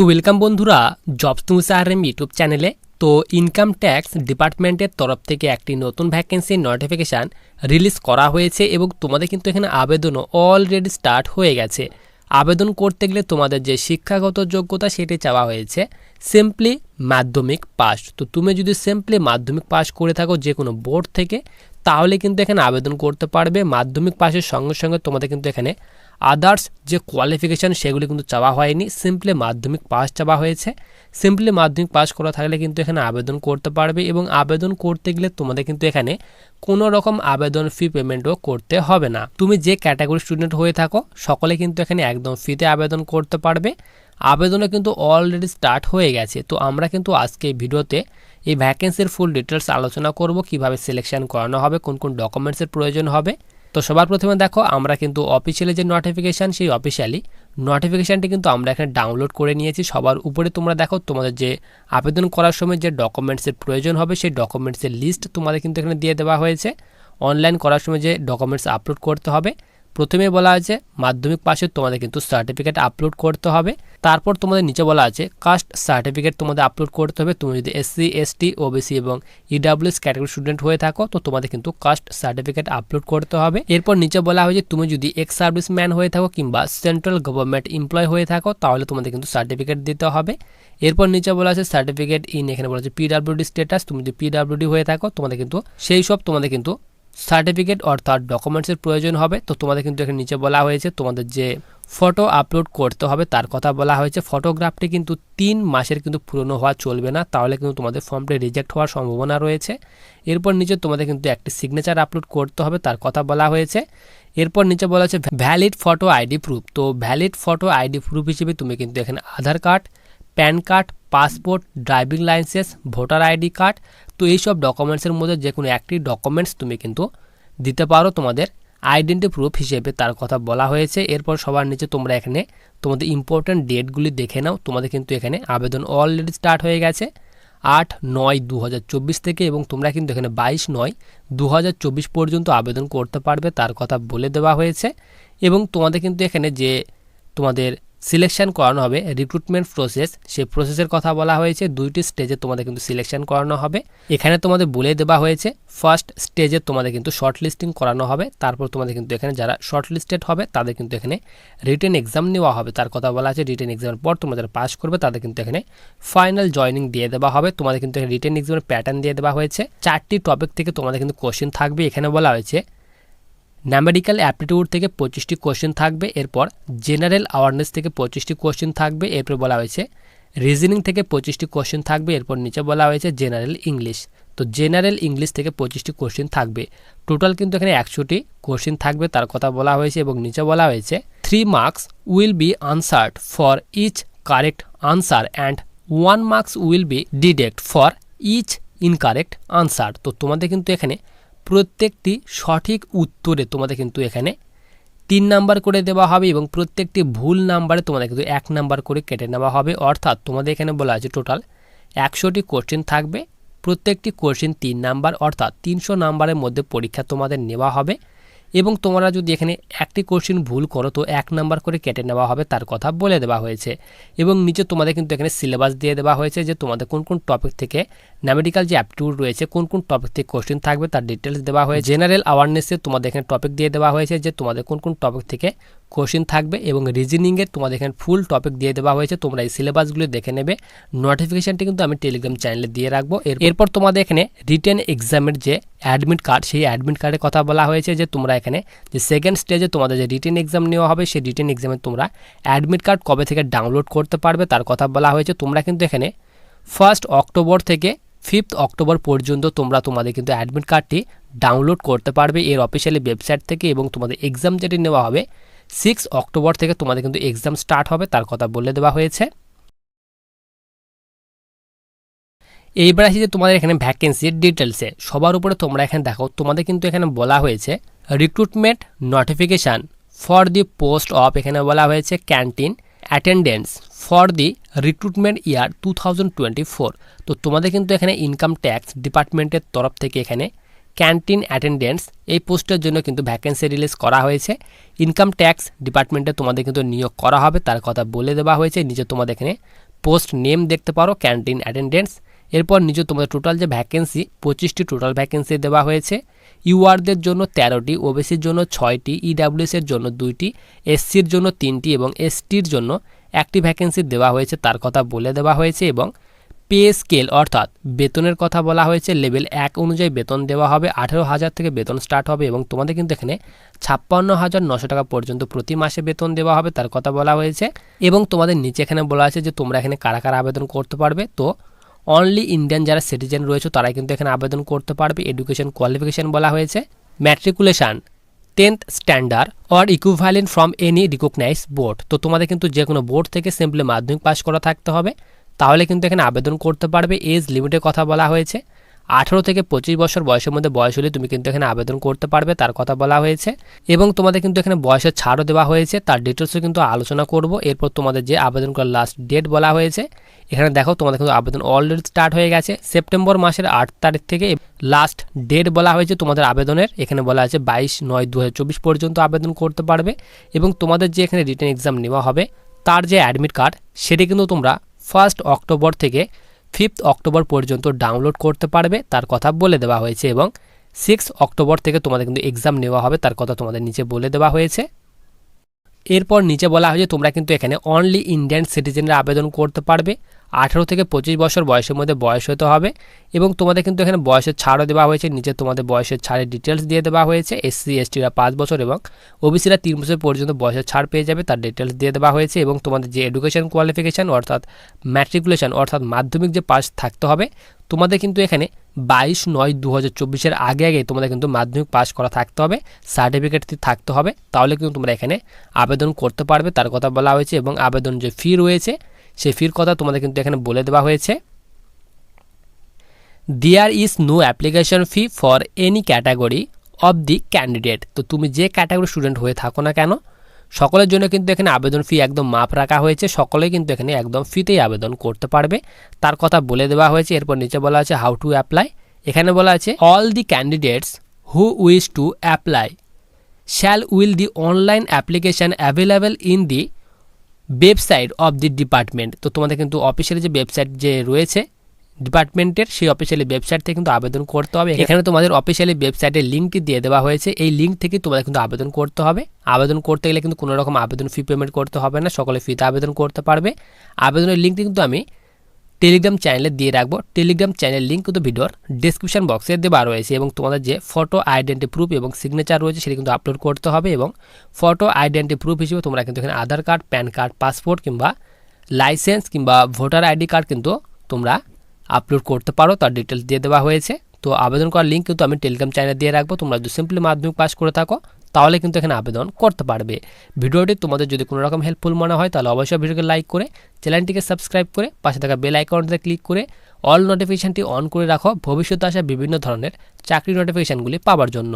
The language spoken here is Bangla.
তো ওয়েলকাম বন্ধুরা jobs news R M YouTube চ্যানেলে তো ইনকাম ট্যাক্স ডিপার্টমেন্টের তরফ থেকে একটি নতুন ভ্যাকেন্সির নোটিফিকেশান রিলিজ করা হয়েছে এবং তোমাদের কিন্তু এখানে আবেদনও অলরেডি স্টার্ট হয়ে গেছে। আবেদন করতে গেলে তোমাদের যে শিক্ষাগত যোগ্যতা সেটি চাওয়া হয়েছে সিম্পলি মাধ্যমিক পাস তো তুমি যদি সিম্পলি মাধ্যমিক পাস করে থাকো যে কোনো বোর্ড থেকে, তাহলে কিন্তু এখানে আবেদন করতে পারবে। মাধ্যমিক পাসের সঙ্গে সঙ্গে তোমাদের কিন্তু এখানে আদার্স যে কোয়ালিফিকেশান সেগুলি কিন্তু চাওয়া হয়নি। সিম্পলি মাধ্যমিক পাস চাওয়া হয়েছে। সিম্পলি মাধ্যমিক পাস করা থাকলে কিন্তু এখানে আবেদন করতে পারবে এবং আবেদন করতে গেলে তোমাদের কিন্তু এখানে কোনো রকম আবেদন ফি পেমেন্টও করতে হবে না। তুমি যে ক্যাটাগরি স্টুডেন্ট হয়ে থাকো, সকলে কিন্তু এখানে একদম ফিতে আবেদন করতে পারবে। আবেদনও কিন্তু অলরেডি স্টার্ট হয়ে গেছে। তো আমরা কিন্তু আজকে এই ভিডিওতে এই ভ্যাকেন্সির ফুল ডিটেলস আলোচনা করব, কীভাবে সিলেকশন করানো হবে, কোন কোন ডকুমেন্টসের প্রয়োজন হবে। তো সবার প্রথমে দেখো, আমরা কিন্তু অফিসিয়ালি যে নোটিফিকেশান সেই অফিসিয়ালি নোটিফিকেশানটি কিন্তু আমরা এখানে ডাউনলোড করে নিয়েছি। সবার উপরে তোমরা দেখো, তোমাদের যে আবেদন করার সময় যে ডকুমেন্টসের প্রয়োজন হবে, সেই ডকুমেন্টসের লিস্ট তোমাদের কিন্তু এখানে দিয়ে দেওয়া হয়েছে। অনলাইন করার সময় যে ডকুমেন্টস আপলোড করতে হবে। প্রথমে বলা আছে, মাধ্যমিক পাশে তোমাদের কিন্তু সার্টিফিকেট আপলোড করতে হবে। তারপর তোমাদের নিচে বলা আছে কাস্ট সার্টিফিকেট তোমাদের আপলোড করতে হবে। তুমি যদি এসসি এসটি ওবিসি এবং ইডাব্লিউএস ক্যাটাগরি স্টুডেন্ট হয়ে থাকো, তো তোমাদের কিন্তু কাস্ট সার্টিফিকেট আপলোড করতে হবে। এরপর নিচে বলা হয়েছে, তুমি যদি এক্স সার্ভিস ম্যান হয়ে থাকো কিংবা সেন্ট্রাল গভর্নমেন্ট এমপ্লয় হয়ে থাকো, তাহলে তোমাদের কিন্তু সার্টিফিকেট দিতে হবে। এরপর নিচে বলা আছে সার্টিফিকেট ইন এখানে বলা আছে পিডাব্লিউডি স্ট্যাটাস তুমি যদি পিডাব্লিউডি হয়ে থাকো, তোমাদের কিন্তু, সেই সব তোমাদের কিন্তু সার্টিফিকেট অর্থাৎ ডকুমেন্টসের প্রয়োজন হবে। তো তোমাদের কিন্তু এখানে নিচে বলা হয়েছে, তোমাদের যে ফটো আপলোড করতে হবে তার কথা বলা হয়েছে। ফটোগ্রাফটি কিন্তু তিন মাসের কিন্তু পুরনো হওয়া চলবে না, তাহলে কিন্তু তোমাদের ফর্মটি রিজেক্ট হওয়ার সম্ভাবনা রয়েছে। এরপর নিচে তোমাদের কিন্তু একটি সিগনেচার আপলোড করতে হবে, তার কথা বলা হয়েছে। এরপর নিচে বলা হয়েছে ভ্যালিড ফটো আইডি প্রুফ তো ভ্যালিড ফটো আইডি প্রুফ হিসেবে তুমি কিন্তু এখানে Aadhaar card PAN card, passport, driving licence, voter ID card, তো এইসব ডকুমেন্টসের মধ্যে যে কোনো একটি ডকুমেন্টস তুমি কিন্তু দিতে পারো তোমাদের আইডেন্টি প্রুফ হিসেবে, তার কথা বলা হয়েছে। এরপর সবার নিচে তোমরা এখানে তোমাদের ইম্পর্ট্যান্ট ডেটগুলি দেখে নাও। তোমাদের কিন্তু এখানে আবেদন অলরেডি স্টার্ট হয়ে গেছে আট নয় দু থেকে এবং তোমরা কিন্তু এখানে বাইশ নয় দু পর্যন্ত আবেদন করতে পারবে, তার কথা বলে দেওয়া হয়েছে। এবং তোমাদের কিন্তু এখানে যে তোমাদের সিলেকশন করানো হবে রিক্রুটমেন্ট প্রসেস সেই প্রসেসের কথা বলা হয়েছে। দুইটি স্টেজে তোমাদের কিন্তু সিলেকশন করানো হবে। এখানে তোমাদের বলে দেওয়া হয়েছে ফার্স্ট স্টেজে তোমাদের কিন্তু শর্ট লিস্টিং করানো হবে। তারপর তোমাদের কিন্তু এখানে যারা শর্ট লিস্টেড হবে, তাদের কিন্তু এখানে রিটেন এক্সাম নেওয়া হবে। তার কথা বলা আছে রিটেন এক্সামের পর তোমরা যারা পাস করবে, তাদের কিন্তু এখানে ফাইনাল জয়নিং দিয়ে দেওয়া হবে। তোমাদের কিন্তু এখানে রিটেন এক্সামের প্যাটার্ন দিয়ে দেওয়া হয়েছে। চারটি টপিক থেকে তোমাদের কিন্তু কোশ্চেন থাকবে। এখানে বলা হয়েছে ন্যামেডিক্যাল অ্যাপটিটিউড থেকে পঁচিশটি কোশ্চেন থাকবে, এরপর জেনারেল অ্যাওয়ারনেস থেকে পঁচিশটি কোশ্চেন থাকবে, এরপর বলা হয়েছে রিজনিং থেকে পঁচিশটি কোশ্চেন থাকবে, এরপর নিচে বলা হয়েছে জেনারেল ইংলিশ তো জেনারেল ইংলিশ থেকে পঁচিশটি কোশ্চেন থাকবে। টোটাল কিন্তু এখানে একশোটি কোশ্চেন থাকবে, তার কথা বলা হয়েছে এবং নিচে বলা হয়েছে three marks will be answered for each correct answer and one marks will be deduct for each incorrect answer তো তোমাদের কিন্তু এখানে প্রত্যেকটি সঠিক উত্তরে তোমাদের কিন্তু এখানে তিন নাম্বার করে দেওয়া হবে এবং প্রত্যেকটি ভুল নাম্বারে তোমাদের কিন্তু এক নাম্বার করে কেটে নেওয়া হবে। অর্থাৎ তোমাদের এখানে বলা আছে টোটাল একশোটি কোশ্চেন থাকবে। প্রত্যেকটি কোশ্চেন তিন নাম্বার, অর্থাৎ তিনশো নাম্বারের মধ্যে পরীক্ষা তোমাদের নেওয়া হবে। এবং তোমরা যদি এখানে একটি কোশ্চিন ভুল করো, তো এক নাম্বার করে কেটে নেওয়া হবে, তার কথা বলে দেওয়া হয়েছে। এবং নিচে তোমাদের কিন্তু এখানে সিলেবাস দিয়ে দেওয়া হয়েছে যে তোমাদের কোন কোন টপিক থেকে ন্যামেডিক্যাল যে অ্যাপটিউড রয়েছে, কোন কোন টপিক থেকে কোশ্চেন থাকবে, তার ডিটেলস দেওয়া হয়েছে। জেনারেল অ্যাওয়ারনেসে তোমাদের এখানে টপিক দিয়ে দেওয়া হয়েছে যে তোমাদের কোন কোন টপিক থেকে কোশ্চেন থাকবে এবং রিজনিংয়ের তোমাদের এখানে ফুল টপিক দিয়ে দেওয়া হয়েছে, তোমরা এই সিলেবাসগুলি দেখে নেবে। নোটিফিকেশানটি কিন্তু আমি টেলিগ্রাম চ্যানেলে দিয়ে রাখব। এরপর তোমাদের এখানে রিটেন এক্সামের যে অ্যাডমিট কার্ড সেই অ্যাডমিট কার্ডের কথা বলা হয়েছে যে তোমরা এখানে যে সেকেন্ড স্টেজে তোমাদের যে রিটেন এক্সাম নেওয়া হবে, সেই রিটেন এক্সামে তোমরা অ্যাডমিট কার্ড কবে থেকে ডাউনলোড করতে পারবে তার কথা বলা হয়েছে। তোমরা কিন্তু এখানে ফার্স্ট অক্টোবর থেকে ফিফথ অক্টোবর পর্যন্ত তোমরা তোমাদের কিন্তু অ্যাডমিট কার্ডটি ডাউনলোড করতে পারবে। এর অফিসিয়ালি ওয়েবসাইট থেকে এবং তোমাদের এক্সাম যেটি নেওয়া হবে সিক্স অক্টোবর থেকে তোমাদের কিন্তু এক্সাম স্টার্ট হবে, তার কথা বলে দেওয়া হয়েছে। এইবার আসি যে তোমাদের এখানে ভ্যাকেন্সির ডিটেলসে সবার উপরে তোমরা এখানে দেখো, তোমাদের কিন্তু এখানে বলা হয়েছে recruitment notification for the post of এখানে বলা হয়েছে canteen attendance for the recruitment year two তো তোমাদের কিন্তু এখানে ইনকাম ট্যাক্স ডিপার্টমেন্টের তরফ থেকে এখানে ক্যান্টিন অ্যাটেন্ডেন্স এই পোস্টের জন্য কিন্তু ভ্যাকেন্সি রিলিজ করা হয়েছে। ইনকাম ট্যাক্স ডিপার্টমেন্টে তোমাদের কিন্তু নিয়োগ করা হবে, তার কথা বলে দেওয়া হয়েছে। নিচে তোমাদের এখানে পোস্ট নেম দেখতে পারো, ক্যান্টিন অ্যাটেন্ডেন্স এরপর নিচে তোমাদের টোটাল যে ভ্যাকেন্সি, পঁচিশটি টোটাল ভ্যাকেন্সি দেওয়া হয়েছে। ইউআরদের জন্য তেরোটি, ওবিসির জন্য ছয়টি ইডাব্লিউএস এর জন্য দুইটি, এসসির জন্য তিনটি এবং এসটির জন্য একটি ভ্যাকেন্সি দেওয়া হয়েছে, তার কথা বলে দেওয়া হয়েছে এবং পে স্কেল, অর্থাৎ বেতনের কথা বলা হয়েছে, লেভেল এক অনুযায়ী বেতন দেওয়া হবে, আঠেরো হাজার থেকে বেতন স্টার্ট হবে এবং তোমাদের কিন্তু এখানে ছাপ্পান্ন হাজার নশো টাকা পর্যন্ত প্রতি মাসে বেতন দেওয়া হবে, তার কথা বলা হয়েছে। এবং তোমাদের নিচে এখানে বলা আছে যে তোমরা এখানে কারা কারা আবেদন করতে পারবে। তো অনলি ইন্ডিয়ান যারা সিটিজেন রয়েছে, তারাই কিন্তু এখানে আবেদন করতে পারবে। এডুকেশন কোয়ালিফিকেশন বলা হয়েছে। Matriculation tenth standard or equivalent from any recognise board তো তোমাদের কিন্তু যে কোনো বোর্ড থেকে সিম্পলি মাধ্যমিক পাস করা থাকতে হবে। তাহলে কিন্তু এখানে আবেদন করতে পারবে। এজ লিমিটের কথা বলা হয়েছে। আঠেরো থেকে পঁচিশ বছর বয়সের মধ্যে বয়স হলে তুমি কিন্তু এখানে আবেদন করতে পারবে, তার কথা বলা হয়েছে। এবং তোমাদের কিন্তু এখানে বয়সের ছাড়ও দেওয়া হয়েছে, তার ডিটেলসও কিন্তু আলোচনা করব। এরপর তোমাদের যে আবেদন করার লাস্ট ডেট বলা হয়েছে, এখানে দেখো তোমাদের কিন্তু আবেদন অলরেডি স্টার্ট হয়ে গেছে। সেপ্টেম্বর মাসের আট তারিখ থেকে লাস্ট ডেট বলা হয়েছে তোমাদের আবেদনের। এখানে বলা আছে বাইশ নয় দু পর্যন্ত আবেদন করতে পারবে। এবং তোমাদের যে এখানে রিটার্ন এক্সাম নেওয়া হবে, তার যে অ্যাডমিট কার্ড সেটি কিন্তু তোমরা ফার্স্ট অক্টোবর থেকে ফিফথ অক্টোবর পর্যন্ত ডাউনলোড করতে পারবে, তার কথা বলে দেওয়া হয়েছে এবং সিক্স অক্টোবর থেকে তোমাদের কিন্তু এক্সাম নেওয়া হবে, তার কথা তোমাদের নিচে বলে দেওয়া হয়েছে। এরপর নিচে বলা হয়েছে তোমরা কিন্তু এখানে অনলি ইন্ডিয়ান সিটিজেনরা আবেদন করতে পারবে। আঠারো থেকে পঁচিশ বছর বয়সের মধ্যে বয়স হতে হবে এবং তোমাদের কিন্তু এখানে বয়সের ছাড়ও দেওয়া হয়েছে, নিচে তোমাদের বয়সের ছাড়ের ডিটেলস দিয়ে দেওয়া হয়েছে এসসি এসটিরা পাঁচ বছর এবং ওবিসিরা তিন বছর পর্যন্ত বয়সের ছাড় পেয়ে যাবে, তার ডিটেলস দিয়ে দেওয়া হয়েছে এবং তোমাদের যে এডুকেশন কোয়ালিফিকেশান অর্থাৎ ম্যাট্রিকুলেশন অর্থাৎ মাধ্যমিক যে পাস থাকতে হবে, তোমাদের কিন্তু এখানে বাইশ নয় দু হাজার চব্বিশের আগে আগে তোমাদের কিন্তু মাধ্যমিক পাস করা থাকতে হবে সার্টিফিকেট থাকতে হবে, তাহলে কিন্তু তোমরা এখানে আবেদন করতে পারবে, তার কথা বলা হয়েছে এবং আবেদন যে ফি রয়েছে সেই ফির কথা তোমাদের কিন্তু এখানে বলে দেওয়া হয়েছে। There is no application fee for any category of the candidate তো তুমি যে ক্যাটাগরি স্টুডেন্ট হয়ে থাকো না কেন, সকলের জন্য কিন্তু এখানে আবেদন ফি একদম মাপ রাখা হয়েছে, সকলে কিন্তু এখানে একদম ফিতেই আবেদন করতে পারবে। তার কথা বলে দেওয়া হয়েছে, এরপর নিচে বলা আছে হাউ টু অ্যাপ্লাই এখানে বলা আছে all the candidates who wish to apply shall will the online application available in the website of the department তো তোমাদের কিন্তু অফিসিয়ালি যে ওয়েবসাইট যে রয়েছে ডিপার্টমেন্টের সেই অফিসিয়ালি ওয়েবসাইট থেকে কিন্তু আবেদন করতে হবে। এখানে তোমাদের অফিসিয়ালি ওয়েবসাইটের লিঙ্কটি দিয়ে দেওয়া হয়েছে। এই লিঙ্ক থেকে তোমাদের কিন্তু আবেদন করতে হবে। আবেদন করতে গেলে কিন্তু কোনো রকম আবেদন ফি পেমেন্ট করতে হবে না। সকলে ফিতে আবেদন করতে পারবে। আবেদনের লিঙ্কটি কিন্তু আমি টেলিগ্রাম চ্যানেলে দিয়ে রাখব। টেলিগ্রাম চ্যানেল লিঙ্ক কিন্তু ভিডিওর ডিসক্রিপশন বক্সে দেওয়া রয়েছে এবং তোমাদের যে ফটো আইডেন্টি প্রুফ এবং সিগনেচার রয়েছে সেটি কিন্তু আপলোড করতে হবে এবং ফটো আইডেন্টি প্রুফ হিসেবে তোমরা কিন্তু এখানে Aadhaar card PAN card passport কিংবা লাইসেন্স কিংবা ভোটার আইডি কার্ড কিন্তু তোমরা আপলোড করতে পারো। তার ডিটেলস দিয়ে দেওয়া হয়েছে। তো আবেদন করার লিঙ্ক কিন্তু আমি টেলিগ্রাম চ্যানেলে দিয়ে রাখব। তোমরা যদি সিম্পলি মাধ্যমিক পাস করে থাকো, তাহলে কিন্তু এখানে আবেদন করতে পারবে। ভিডিওটি তোমাদের যদি কোনো রকম হেল্পফুল মনে হয়, তাহলে অবশ্যই ভিডিওকে লাইক করে চ্যানেলটিকে সাবস্ক্রাইব করে, পাশে থাকা বেল আইকনটিতে ক্লিক করে অল নোটিফিকেশানটি অন করে রাখো। ভবিষ্যতে আসা বিভিন্ন ধরনের চাকরি নোটিফিকেশানগুলি পাওয়ার জন্য।